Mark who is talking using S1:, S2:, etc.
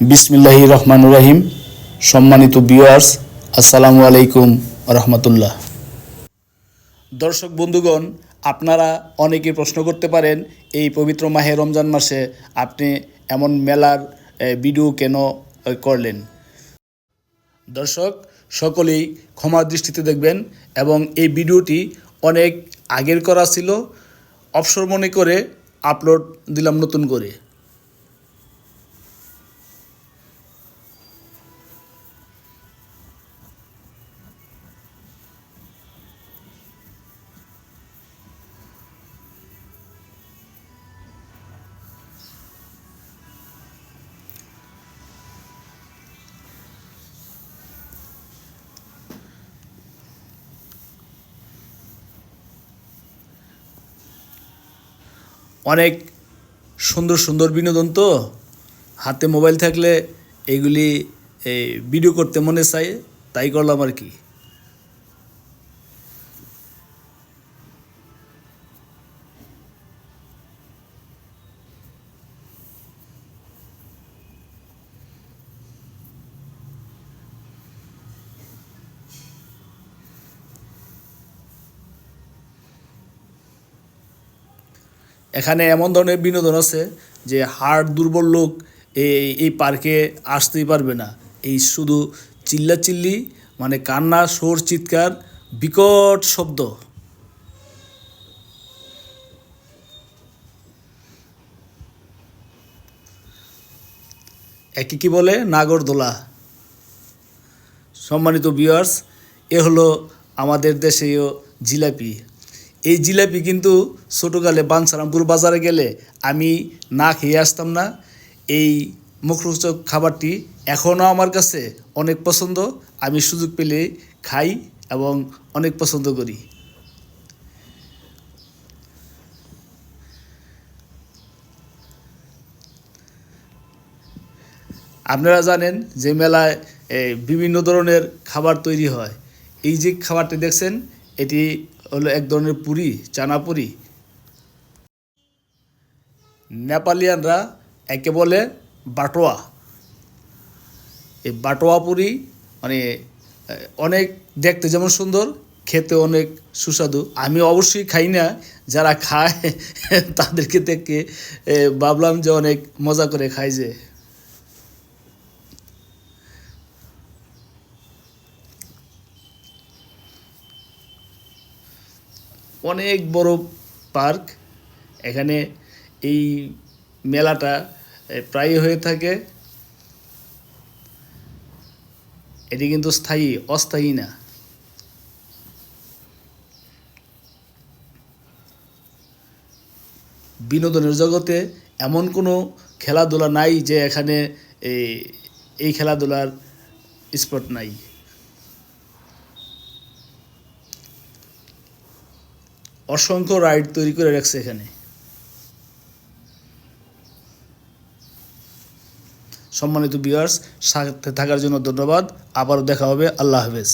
S1: বিসমিল্লাহি রহমান রাহিম। সম্মানিত বিওয়ার্স আসসালামু আলাইকুম রহমতুল্লাহ। দর্শক বন্ধুগণ, আপনারা অনেকে প্রশ্ন করতে পারেন, এই পবিত্র মাহে রমজান মাসে আপনি এমন মেলার ভিডিও কেন করলেন? দর্শক, সকলেই ক্ষমার দৃষ্টিতে দেখবেন এবং এই ভিডিওটি অনেক আগের করা ছিল। অবসর মনে করে আপলোড দিলাম নতুন করে। অনেক সুন্দর সুন্দর বিনোদন তো। হাতে মোবাইল থাকলে এগুলি ভিডিও করতে মনে চায়, তাই করলাম আর কি। এখানে এমন ধরনের বিনোদন আছে যে হাড় দুর্বল লোক এই এই পার্কে আসতেই পারবে না। এই শুধু চিল্লাচিল্লি মানে কান্না সোর চিৎকার, বিকট শব্দ। একে কি বলে? নাগরদোলা। সম্মানিত ভিউয়ার্স এ হলো আমাদের দেশীয় জিলাপি। এই জিলাপি কিন্তু ছোটোকালে বাঞ্ছারামপুর বাজারে গেলে আমি না খেয়ে আসতাম না। এই মুখরোচক খাবারটি এখনও আমার কাছে অনেক পছন্দ। আমি সুযোগ পেলে খাই এবং অনেক পছন্দ করি। আপনারা জানেন যে মেলায় বিভিন্ন ধরনের খাবার তৈরি হয়। এই যে খাবারটি দেখছেন এটি হলো এক ধরনের পুরি চানা পুরি নেপালিয়ানরা একে বলে বাটোয়া। এই বাটোয়া পুরি মানে অনেক দেখতে যেমন সুন্দর খেতে অনেক সুস্বাদু। আমি অবশ্যই খাই না, যারা খায়, তাদেরকে দেখে ভাবলাম যে অনেক মজা করে খাই যে। অনেক বড় পার্ক। এখানে এই মেলাটা প্রায় হয়ে থাকে। এটি কিন্তু স্থায়ী, অস্থায়ী না। বিনোদনের জগতে এমন কোনো খেলাধুলা নাই যে এখানে এই খেলাধুলার স্পট নাই। অসংখ্য রাইড তৈরি করে রাখছে এখানে। সম্মানিত বিয়ার্স সাথে থাকার জন্য ধন্যবাদ। আবারও দেখা হবে। আল্লাহ হাফেজ।